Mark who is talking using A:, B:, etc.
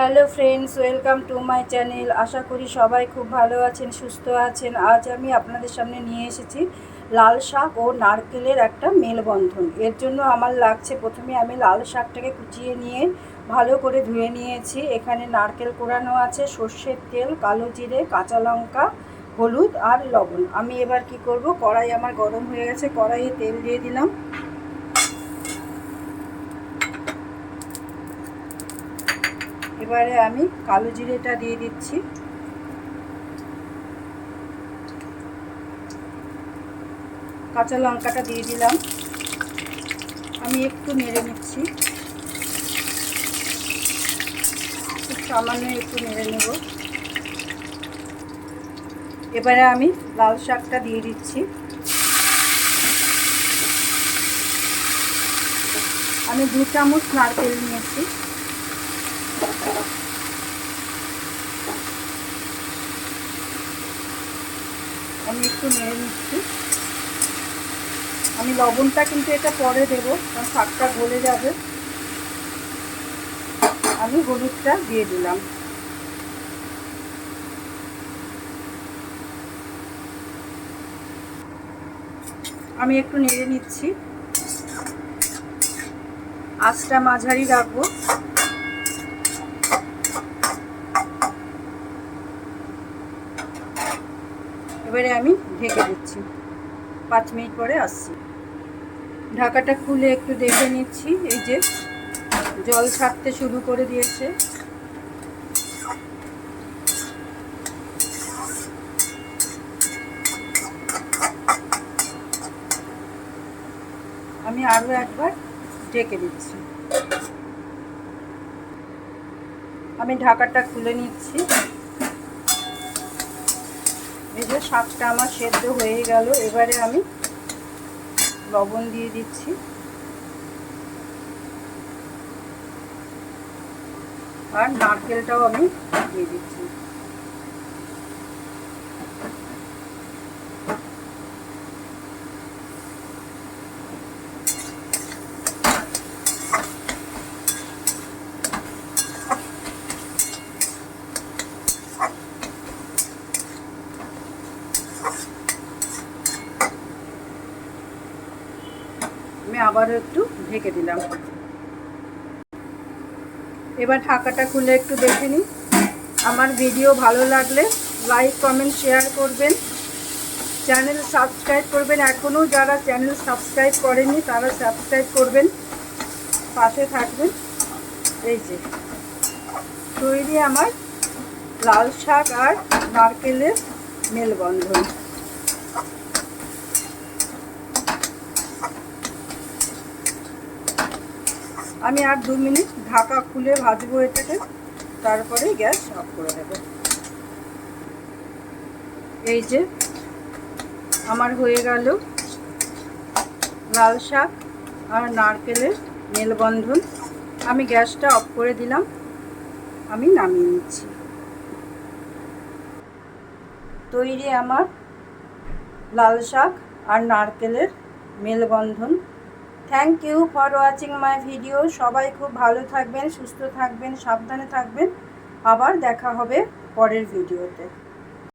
A: Hello friends, welcome to my channel. আশা করি সবাই খুব ভালো আছেন, সুস্থ আছেন। আজ আমি আপনাদের সামনে নিয়ে এসেছি লাল শাক ও নারকেলের একটা মেলবন্ধন। এর জন্য আমার লাগছে প্রথমে আমি লাল শাকটাকে কুচিয়ে নিয়ে ভালো করে ধুয়ে নিয়েছি। এখানে নারকেল কোরানো আছে, সর্ষের তেল, কালো জিরে, কাঁচা লঙ্কা, হলুদ আর লবণ। আমি এবার কি করব? কড়াই আমার গরম হয়ে গেছে, কড়াইয়ে তেল দিয়ে দিলাম। এবারে আমি কালো জিরেটা দিয়ে দিচ্ছি। কাঁচা লঙ্কাটা দিয়ে দিলাম। আমি একটু নেড়ে নিচ্ছি। সামান্য একটু নেড়ে নেব। এবারে আমি লাল শাকটা দিয়ে দিচ্ছি। আমি দু চামচ নারকেল নিয়েছি। আমি একটু নেড়ে নিচ্ছি। আমি লবণটা কিন্তু এটা পরে দেবো, কারণ শাকটা গলে যাবে। আমি হলুদটা দিয়ে দিলাম। আমি একটু নেড়ে নিচ্ছি। আঁচটা মাঝারি রাখব। এবারে আমি ঢেকে দিচ্ছি। পাঁচ মিনিট পরে আসছি। ঢাকাটা খুলে একটু দেখে নিচ্ছি, এই যে জল ছাড়তে শুরু করে দিয়েছে। আমি আরও একবার ঢেকে দিচ্ছি। আমি ঢাকাটা খুলে নিচ্ছি। যে শাকটা আমার সেদ্ধ হয়ে গেল, এবারে আমি লবণ দিয়ে দিচ্ছি। আর নারকেলটাও আমি দিয়ে দিচ্ছি। আমি আবারও একটু ঢেকে দিলাম। এবার ঢাকাটা খুলে একটু দেখে নিই। আমার ভিডিও ভালো লাগলে লাইক, কমেন্ট, শেয়ার করবেন। চ্যানেল সাবস্ক্রাইব করবেন। এখনও যারা চ্যানেল সাবস্ক্রাইব করেনি তারা সাবস্ক্রাইব করবেন। পাশে থাকবেন। এই যে, তৈরি আমার লাল শাক আর নারকেলের মেলবন্ধন। আমি আর দু মিনিট ঢাকা খুলে ভাজবো এটাকে তারপরে গ্যাস অফ করে দেব। এই যে আমার হয়ে গেল লাল শাক আর নারকেলের মেলবন্ধন। আমি গ্যাসটা অফ করে দিলাম, আমি নামিয়ে নিচ্ছি। তৈরি আমার লাল শাক আর নারকেলের মেলবন্ধন। Thank you for watching my video সবাই খুব ভালো থাকবেন, সুস্থ থাকবেন, সাবধানে থাকবেন। আবার দেখা হবে পরের ভিডিওতে